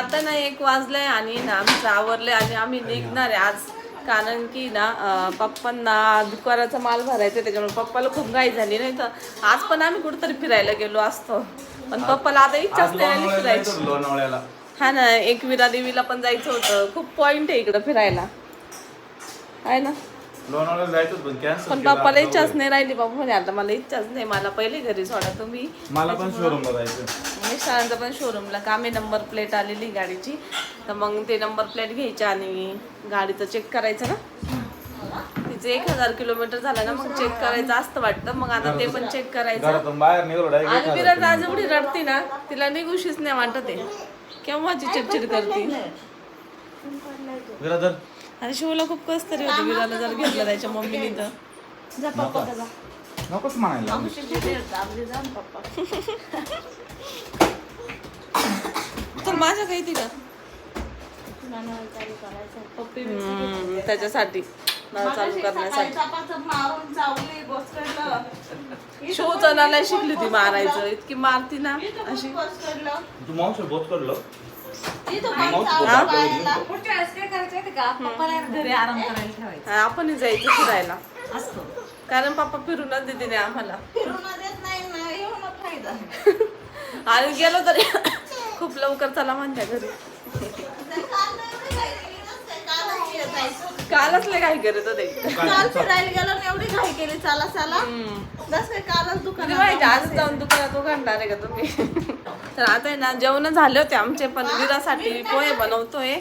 आता ना एक वाजलंय आणि ना आमचं आवरलंय आणि आम्ही निघणार आहे आज. कारण की ना पप्पांना दुकानाचा माल भरायचा त्याच्यामुळे पप्पाला खूप घाई झाली. नाही तर आज पण आम्ही कुठेतरी फिरायला गेलो असतो. पण पप्पाला आता इच्छाच नाही फिरायची. हा ना एक विरा देवीला पण जायचं होतं. खूप पॉइंट आहे इकडं फिरायला. आहे ना? लोणावळ्याला जायचं पण कॅन्सल पण पप्पाला इच्छाच नाही राहिली बाबा म्हणे आता मला इच्छाच नाही. मला पहिले घरी सोडा तुम्ही. मला पण शोरूमला जायचं मिस्टरांचं पण शोरूमला काम आहे. नंबर प्लेट आलेली गाडीची. तर मग ते नंबर प्लेट घ्यायचे आणि गाडीचं चेक करायचं ना. तिचं एक हजार किलोमीटर झालं ना मग चेक करायचं असतं वाटतं. मग आता ते पण चेक करायचं. घरातून बाहेर निघलो डायरेक्ट आणि विराट आज एवढी रडती ना तिला निघूशीच नाही वाटत आहे. केव्हाची चिडचिड करते? आणि शिवला खूप कस तरी होती. विराला जर घेतलं त्याच्या मम्मीने तर. नकोच म्हणायला. तर माझ्या काही तिला. त्याच्यासाठी नळ चालू करण्यासाठी. मारून चावली बसकडलं शोचं नाही शिकली ती मारायचं. इतकी मारती ना अशी. तू मावशी करलो इथं बाई मावशी चावलं बोच पायाला. पुढच्या वेळेस काय करायचं माहिती का पप्पाला घरी आराम करायला ठेवायचं हा, आपणही जायचं फिरायला. असतो. कारण पप्पा फिरूनच देते नाही आम्हाला. फिरून देत नाही ना येऊन फायदा आणि गेलो तरी खूप लवकर चला म्हणत्या घरी. कालच लय काय करत होते. काल फिरायला गेलो आणि एवढी घाई केली चला चला. जस काय कालच कधी दुकानात माहिती आज जाऊन दुकानात उघडणार आहे का तुम्ही? तर आता आहे ना जेवण झाले होते आमचे पण विरासाठी पोहे बनवतोय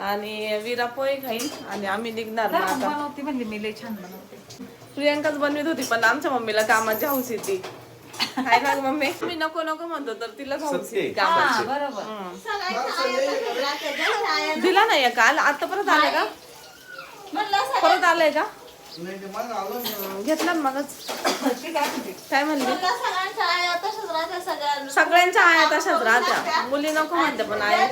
आणि विरा पोहे खाईल आणि आम्ही निघणार आता. बनवते म्हणली मी लय छान बनवते. प्रियंकाच बनवित होती पण आमच्या मम्मीला कामाची हौस येते काय ना ग मम्मी? मी नको नको म्हणतो तर तिला हौस येते हा कामाची. बरोबर. आया आया- दिला नाही काल? आता परत आलाय का? परत आलाय का? घेतला ना मगच. काय म्हणली? सगळ्यांच्या आया तशाच राहत्या मुली नको म्हणते पण आया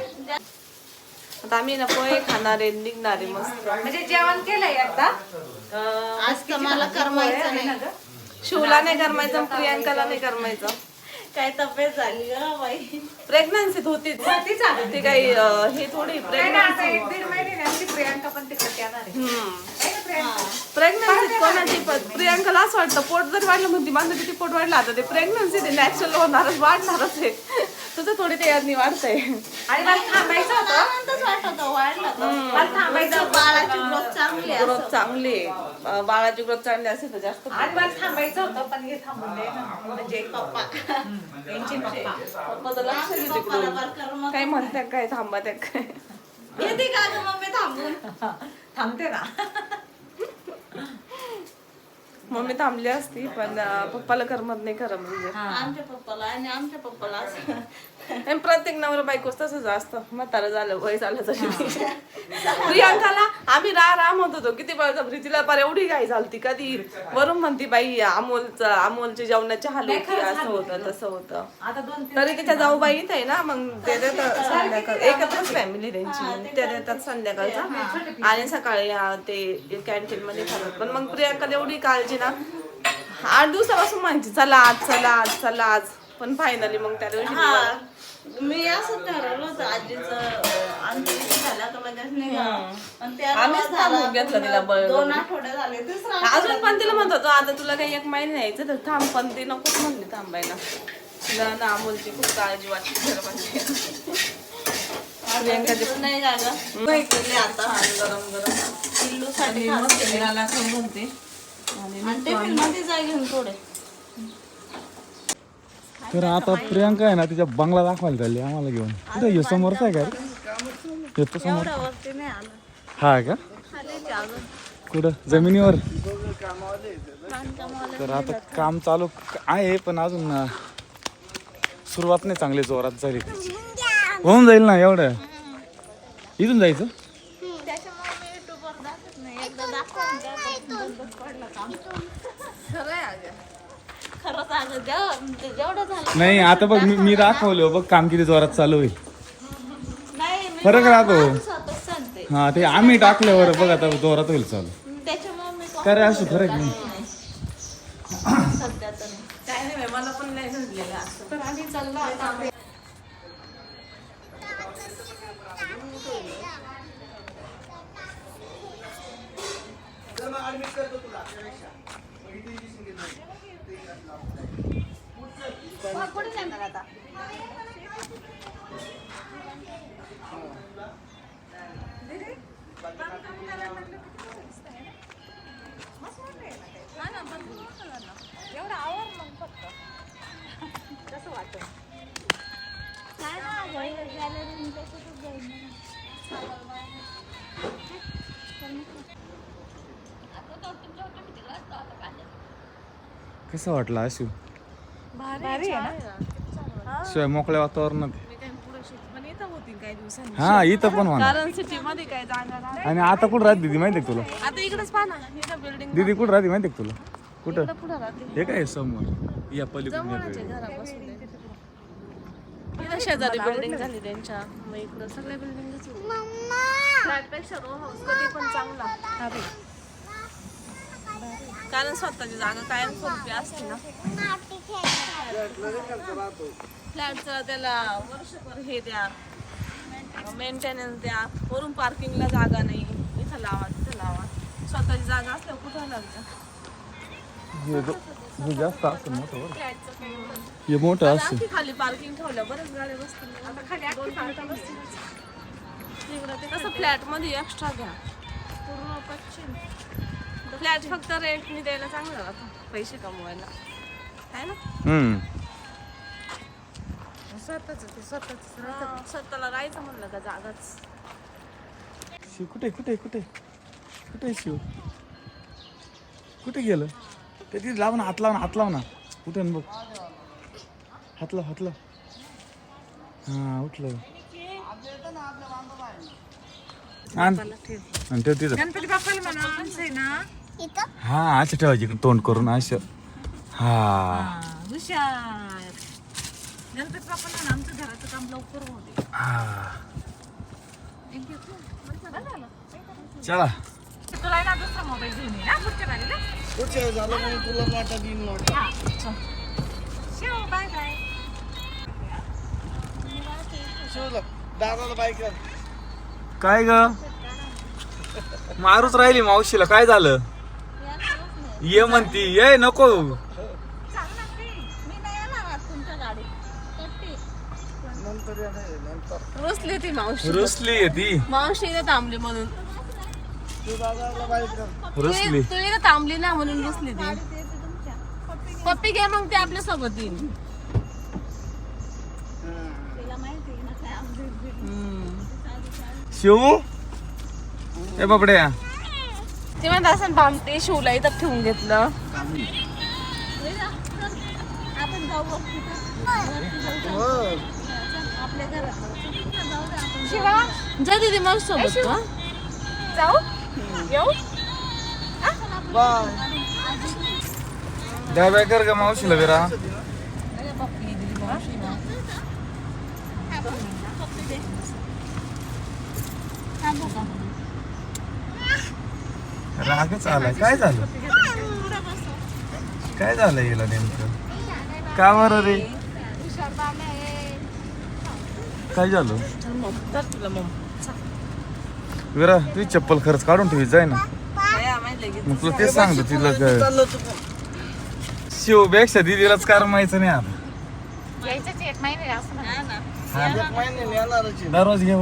आता आम्ही ना पोहे खाणारे निघणारे मस्त. म्हणजे जेवण केलंय अं, आज तर मला करमायचं नाही. शिवला नाही करमायचं प्रियांकाला नाही करमायचं. काय तब्येत झाली ग बाई? प्रेग्नन्सीत होती तीच आली. ती काही अं, हे थोडी नाही ना, आता प्रेग्नन्सी एक दीड महिने आमची प्रियांका पण तिकडे येणार आहे. आहे ना प्रियांका? प्रेग्नन्सीत कोणाची पण. प्रियांकाला असं वाटतं पोट जर वाढलं म्हणते माझं किती पोट वाढलं आता ते प्रेग्नन्सी ते नॅचरल होणारच वाढणारच आहे. तुझं थोडी तयारी वाढतंय. आणि मला थांबायचं होतं. आनंदच वाटत वाढला. मला थांबायचं. बाळाची ग्रोथ चांगली आहे ग्रोथ चांगली आहे. बाळाची ग्रोथ चांगली असेल तर जास्त आणि मला थांबायचं होतं पण हे थांबून दे ना. म्हणजे पप्पा. त्यांचे पप्पा. पप्पाचं लक्ष दे पप्पाला तिकडून. बार कर मग. काय म्हणतात काय थांबा त्या काय? येते का ग मम्मी थांबून? थांबते ना. मम्मी थांबली असती पण पप्पाला करमत नाही खरं म्हणजे. आमच्या पप्पाला आणि आमच्या पप्पाला आणि प्रत्येक नवरा बायकोच तसंच असतं. म्हातारं झालं वय झालं तरी. प्रियांकाला आम्ही रा राम म्हणत होतो किती बळजबरी तिला पर एवढी घाई झालती कधी? वरून म्हणती बाई अमोलचं अमोलच्या जेवणाची हाल होती असं होतं. तसं होतं. आता दोन तीन तरी तिच्या जाऊ बाई आहे ना मग ते देतात संध्याकाळ. एकत्रच फॅमिली त्यांची. मग ते देतात संध्याकाळचा. आणि सकाळी ते कॅन्टीन मध्ये खातात. पण मग प्रियांका एवढी काळजी ना? आठ दिवसापासून म्हणायची चला आज चला आज चला आज. पण फायनली मग त्या दिवशी हा. मी असं ठरवलं होतं आजीचं अं, अंत्यविधी झाला का लगेच निघा आणि त्या आम्हीच झाला थांबून घेतलं तिला बळजबरी. दोन आठवडे झाले तिसरा अजून पण तिला म्हणत होतो आता तुला काही एक महिना यायचं तर थांब पण ती नकोच म्हणली थांबायला. तिला ना अमोलची खूप काळजी वाटली खरं म्हणजे. प्रियंकाची आठवडे नाही आता. गरम गरम. पिल्लूसाठी विराला खाऊ घालते आणि घेऊन थोडे. तर आता प्रियांका आहे ना तिच्या बंगला दाखवायला चालली आम्हाला घेऊन. कुठे हे समोरच आहे का रे? येतो समोर वरती नाही आलं. हा का? कुठं? जमिनीवर? तर आता काम चालू आहे पण अजून सुरुवात नाही चांगली जोरात झाली. त्याची होऊन जाईल ना एवढं? इथून जायचं त्याच्यामुळे मी युट्यूबवर दाखवत नाही एकदा दाखवून द्या बंदच पडलं काम खरं आहे अगं. खरंच अगं जेव- ते जेवढं झालं नाही आता बघ मी मी दाखवलं बघ काम किती जोरात चालू आहे नाही मी फरक राहतो सांगते हा ते आम्ही टाकल्यावर बघ आता जोरात होईल चालू त्याच्यामुळे मी काय रे असं फरक नाही सध्या तर नाही. काय नाही बाई, मला पण नाही घडलेलं असं तर आम्ही चाललो आता करणार म्हटलं किती दिसत आहे ना? मस्त वाटलं कसं वाटलं अशू भारी मोकळ्या वातावरणात काही दिवसांनी. हा इथं पण म्हणा. कारण सिटी मध्ये काय नाही. आणि आता कुठं राहते दीदी माहिती का तुला? आता इकडेच पहा ना इथं बिल्डिंग दीदी कुठं राहते माहिती का तुला? कुठं? पुढे राहते. हे काय समोर? या पलीकडे जवळचे आहे. इथं शेजारी बिल्डिंग झाली त्यांच्या. मग इकडं सगळ्या बिल्डिंगच फ्लॅटपेक्षा रो हाऊस कधी पण चांगला. कारण स्वतःची जागा कायम स्वरूपी असते ना. फ्लॅटचं त्याला वर्षभर हे द्या. मेंटेनन्स द्या. वरून पार्किंगला जागा नाही. इथं लावा तिथं लावा. स्वतःची जागा असल्यावर कुठं लागतं हे जो- हे जास्त असं मोठं बरं. हे मोठं असं आणखी खाली पार्किंग ठेवलं. बरेच गाड्या बसतील. आता खाली दोन पार्किंग बसतील. तिकडं ते कसं फ्लॅटमध्ये एक्स्ट्रा घ्या. पूर्ण पश्चिम. फ्लॅट फक्त रेंटनी द्यायला चांगलं राहतं पैसे कमवायला. आहे ना? स्वतःच ते स्वतःच हा, स्वतःला राहायचं म्हणलं का जागाच? शिव कुठे कुठे कुठे? कुठे शिव? कुठे गेलं? ते तिथे लाव ना हात लाव ना हात लाव ना. कुठे बघ. हात लाव हात लाव. हा उठलं. आण. आणि ठेव तिथं. गणपती बाप्पाला म्हणा आमचं आहे ना. हा असं ठेवायची तोंड करून असं. हा. हा, हुशार. आमचं घराचं काम लवकर होते हा. चला. तुला आहे ना दुसरा मोबाईल घेऊन ये ना पुढच्या बारीला. हा, चल. शिव बाय बाय काय ग? मारूच राहिली मावशीला काय झालं? ये म्हणती ये नको. रुसली ती मावशी. रुसली आहे ती. मावशी इथं थांबली म्हणून. रुसली. तू इथं थांबली ना म्हणून रुसली ती. पप्पी घे मग ते आपल्यासोबत येईल शिव? ए बाबड्या ते म्हणत असं भामते शिवला इथं ठेवून घेतलं. आपण जाऊ. आपल्या घरात. शिवा. जा दीदी मावशी सोबत तू, हा? जाऊ. येऊ. द्या बाय कर ग मावशीला विरा रागच आला काय झालं? काय झालं हिला नेमकं? का बरं रे? काय झालं? विरा तुझी चप्पल खरंच काढून ठेवी जाय ना. माहिती मग तुला तेच सांगतो तिला काय? शिवपेक्षा दिदीलाच कारमायचं नाही आता. दररोज घे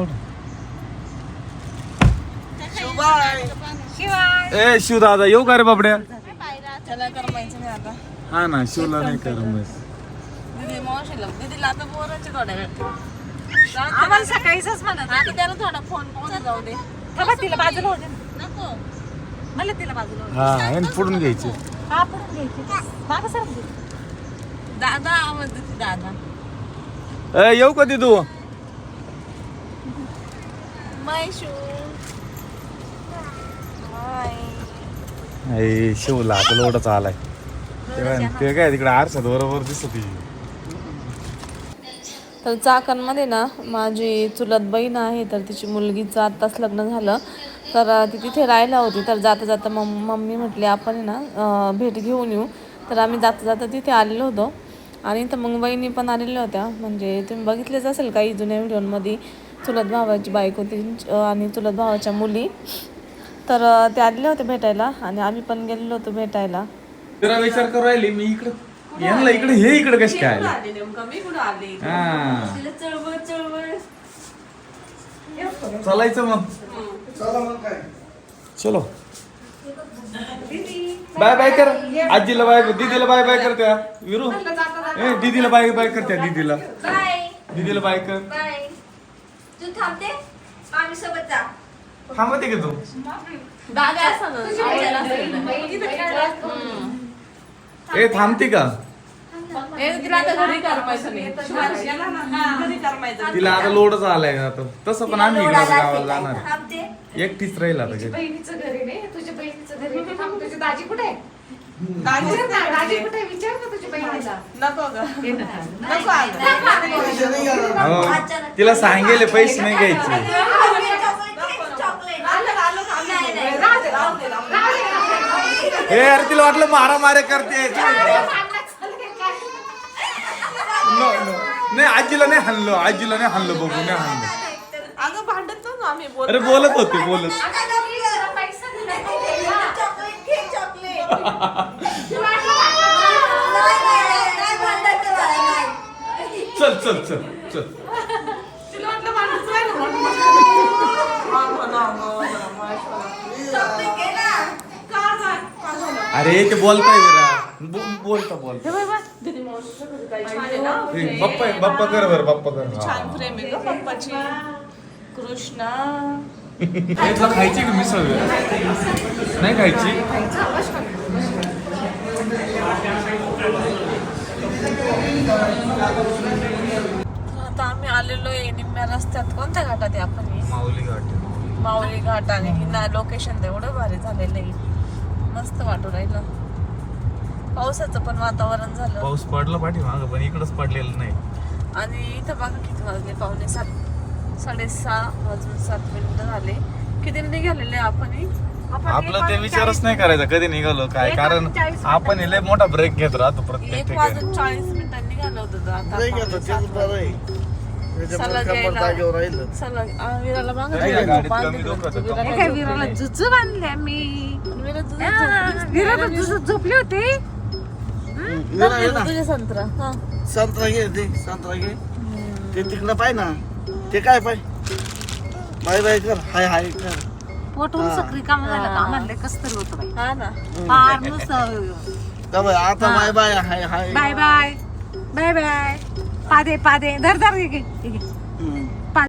ए शिव दादा येऊ का रे आता. हा ना शिवला नाही करमायचं. दीदी मावशीला दीदीला आता बोरायचे थोड्या वेळ. आम्हाला सकाळीच म्हणत आता त्याला थोडा फोन पाहून जाऊ दे. थांबा तिला बाजूला होते. नको. मला तिला बाजूला हा आणि पुढून घ्यायचे. हा पडून घ्यायची. मागं सर दादा आवाज देते दादा. ए येऊ कधी तू? मैशू ए शिवला आता लोडच आलाय ते काय- ते काय तिकडे आरशात बरोबर दिसत ती तर चाकणमध्ये ना माझी चुलत बहीण आहे तर तिची मुलगीचं आत्ताच लग्न झालं. तर ती तिथे राहायला होती. तर जाता जाता मम मम्मी म्हटली आपण आहे ना भेट घेऊन येऊ. तर आम्ही जाता जाता तिथे आलेलो होतो. आणि तर मग बहिणी पण आलेल्या होत्या. म्हणजे तुम्ही बघितलेच असेल काही जुन्या व्हिडिओमध्ये? चुलत भावाची बायको ती आणि चुलत भावाच्या मुली. तर ते आलेले होते भेटायला. आणि आम्ही पण गेलेलो होतो भेटायला. जरा विचार करू राहिली मी इकडं. यांना इकडे हे इकडे कशी काय? आले? हा. चालायचं मग. चलो बाय बाय कर. आजीला बाय दीदीला बाय बाय कर त्या. विरू. ए दीदीला बाय बाय कर त्या दीदीला. दीदीला बाय कर. तू थांबते? आम्ही सोबत जा. थांबते का तू. दादा असं ना, आवडलं असेल तर. ए थांबते का? हे तिला आता घरी करमायचं नाही शिवांश, याला ना घरी करमायचं तिला आता लोडच आलाय आता तसं पण आम्ही इकडे गावाला जाणार एकटीच राहील आता घरी बहिणीचं घरी नाही तुझ्या बहिणीचं घरी नाही. थांब, तुझी दाजी कुठे आहे दाजी विचार ना, दाजी कुठे आहे? विचार ना तुझ्या बहिणीला नको ग नको अगं. हो तिला सांगेले पैसे नाही घ्यायचे आलं, आलं, आलं. राहू दे, राहू दे, राहू दे. हे अरे तिला वाटलं मारा मारे करते No. नाही आजीला नाही हाणलो आजीला नाही हाणलो बघू नाही हाणलो अगं भांडत ना आम्ही बोल अरे बोलत होते बोलत पैसा दिला नाही. चल चल चल चल तिला वाटलं भांडत नाही ना, म्हणून हा, हो ना, हो ना, माशा. का गं? का झालं? अरे ते बोलताय जरा बो- बोलता बोलता घरी काय छान आहे ना हे, बाप्पा आहे, बाप्पा कर बर बाप्पा कर छान प्रेम आहे ग पप्पाची कृष्णा. हे तुला खायची का मिसळ? नाही खायची? आता आम्ही आलेलो आहे निम्म्या रस्त्यात. कोणत्या घाटात आहे आपण हे? माऊली घाट. माऊली घाट आणि ही ना लोकेशन एवढं भारी झालेलं आहे. मस्त वाटू राहिलं. पावसाचं पण वातावरण झालं. पाऊस पडला पाठी माग पण इकडच पडलेलं नाही. आणि इथं बघा किती वाजले पावणे सात साडेसहा वाजून सात मिनिटं झाले. किती निघालेले आपण? आपलं ते विचारच नाही करायचा कधी निघालो काय? कारण आपण लय मोठा ब्रेक घेत राहतो प्रत्येक एक ठिकाणी. वाजून चाळीस मिनिटांनी निघालो होतो आता विराला. जुजू बांधल्या मी. विराला झोपली होती? विरा ये ना तुझे संत्रा. हा. संत्रा घे ते संत्रा घे. ते तिकडं पाय ना. ते काय पाय? बाय बाय कर. हाय हाय कर. पोटून सक्री काम झालं का आम्हाला कस तरी होतं बाई. हा ना. फार नुसतं का बाय आता bye bye. Hi hi. Bye bye. Bye bye. पादे पादे. धर धर घे, घे.